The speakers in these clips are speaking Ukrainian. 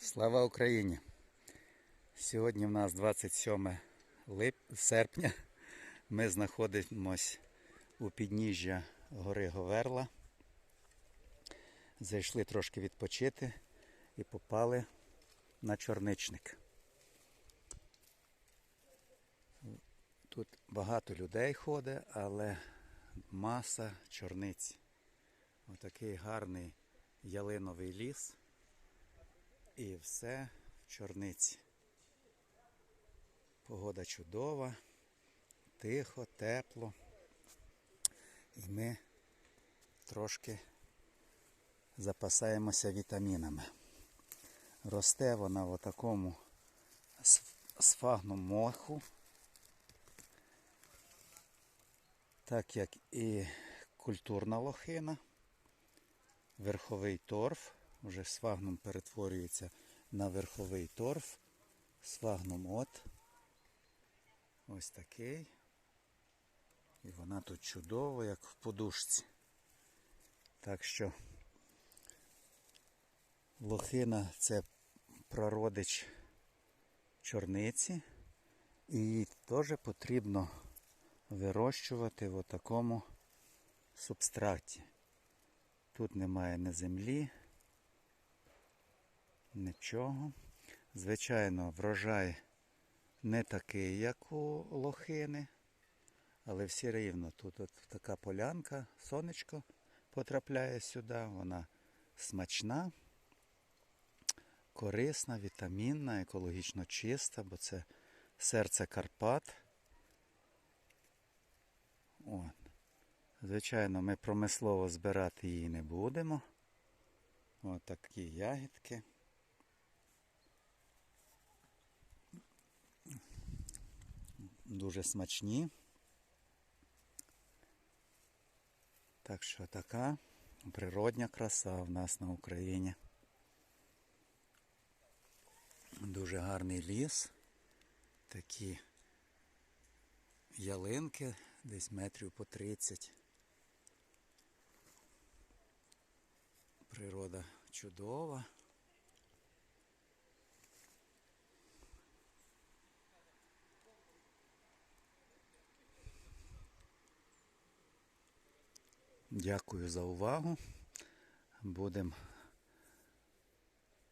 Слава Україні! Сьогодні в нас 27 лип... серпня. Ми знаходимось у підніжжя гори Говерла. Зайшли трошки відпочити і попали на чорничник. Тут багато людей ходить, але маса чорниць. Отакий гарний ялиновий ліс. І все в чорниці. Погода чудова, тихо, тепло. І ми трошки запасаємося вітамінами. Росте вона в такому сфагному моху, так як і культурна лохина, верховий торф. Вже сфагнум перетворюється на верховий торф. Сфагнум от. Ось такий. І вона тут чудово, як в подушці. Так що лохина це прародич чорниці. І її теж потрібно вирощувати в такому субстраті. Тут немає ні землі, нічого. Звичайно, врожай не такий, як у лохини, але все рівно тут от така полянка, сонечко потрапляє сюди, вона смачна, корисна, вітамінна, екологічно чиста, бо це серце Карпат. От. Звичайно, ми промислово збирати її не будемо. Ось такі ягідки. Дуже смачні. Так що така природня краса в нас на Україні. Дуже гарний ліс. Такі ялинки десь метрів по 30. Природа чудова. Дякую за увагу. Будемо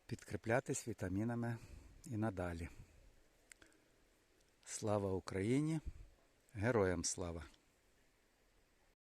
підкріплятись вітамінами і надалі. Слава Україні! Героям слава!